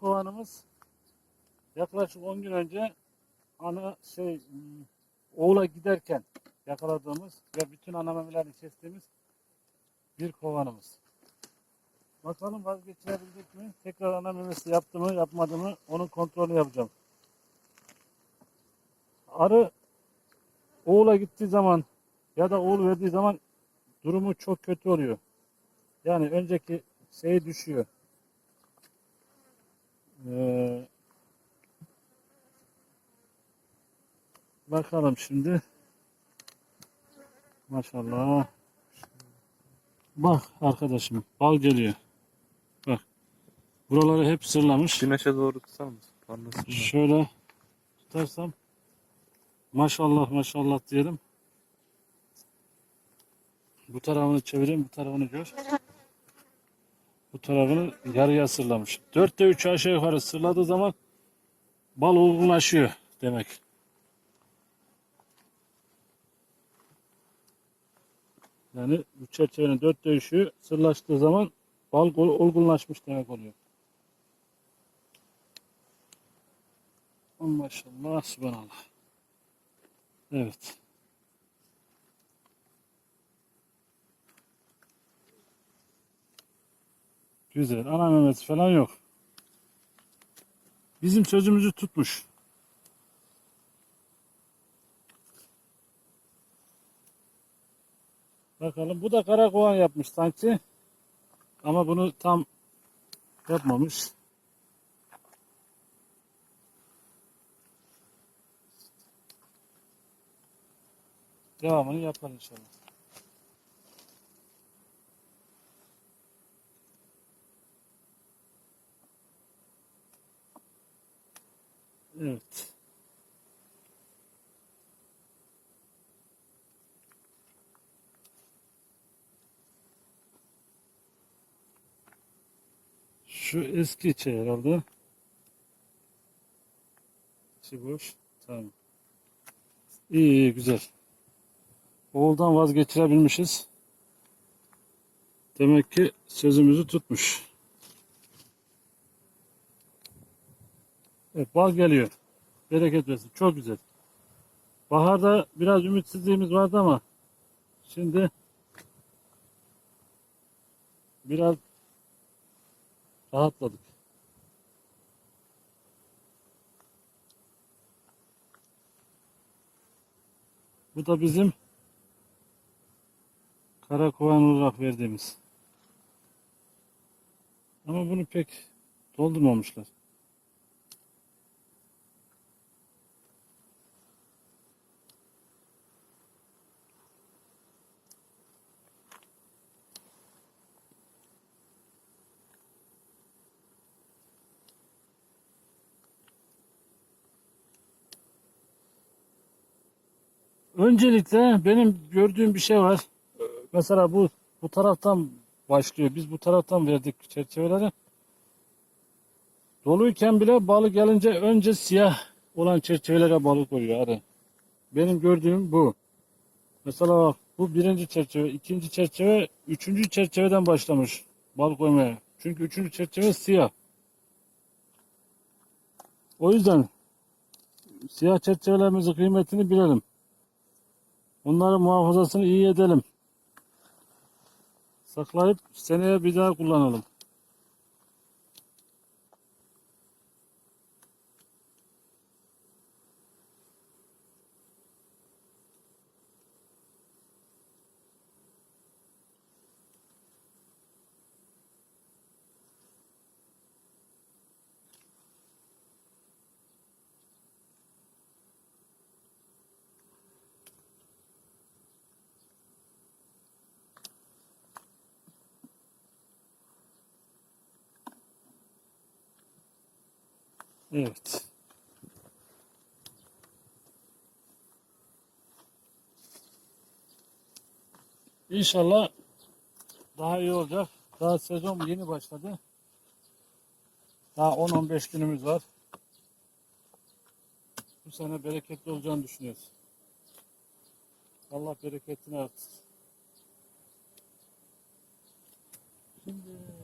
kovanımız yaklaşık 10 gün önce ana şey hmm, oğula giderken yakaladığımız ve bütün ana memelerini kestiğimiz bir kovanımız. Bakalım vazgeçirebilecek mi? Tekrar ana memesi yaptı mı yapmadı mı onun kontrolünü yapacağım. Arı oğula gittiği zaman ya da oğul verdiği zaman durumu çok kötü oluyor. Yani önceki şey düşüyor. Ee, bakalım şimdi. Maşallah. Bak arkadaşım bal geliyor. Bak. Buraları hep sırlamış. Güneşe doğru tutar mısın? Parlasın. Şöyle tutarsam maşallah maşallah diyelim. Bu tarafını çevireyim, bu tarafını gör. Bu tarafını yarıya sırlamış. Dörtte üç aşağı yukarı sırladığı zaman bal olgunlaşıyor demek. Yani bu çerçevenin dörtte üçü sırlaştığı zaman bal ol- olgunlaşmış demek oluyor. Maşallah, subhanallah. Evet. Güzel. Ana memesi falan yok. Bizim sözümüzü tutmuş. Bakalım. Bu da karakovan yapmış sanki. Ama bunu tam yapmamış. Devamını yapar inşallah. Evet. Şu eski içi herhalde. İçi boş. Tamam. İyi iyi güzel. Oğuldan vazgeçirebilmişiz. Demek ki sözümüzü tutmuş. Evet bal geliyor. Bereket versin. Çok güzel. Baharda biraz ümitsizliğimiz vardı ama şimdi biraz rahatladık. Bu da bizim karakovan olarak verdiğimiz. Ama bunu pek doldurmamışlar. Öncelikle benim gördüğüm bir şey var. Mesela bu bu taraftan başlıyor. Biz bu taraftan verdik çerçeveleri. Doluyken bile balık gelince önce siyah olan çerçevelere balık oluyor arı. Benim gördüğüm bu. Mesela bak, bu birinci çerçeve, ikinci çerçeve, üçüncü çerçeveden başlamış balık koymaya. Çünkü üçüncü çerçeve siyah. O yüzden siyah çerçevelerimizin kıymetini bilelim. Onların muhafazasını iyi edelim. Saklayıp seneye bir daha kullanalım. Evet. İnşallah daha iyi olacak. Daha sezon yeni başladı. Daha 10-15 günümüz var. Bu sene bereketli olacağını düşünüyoruz. Allah bereketini artırsın. Şimdi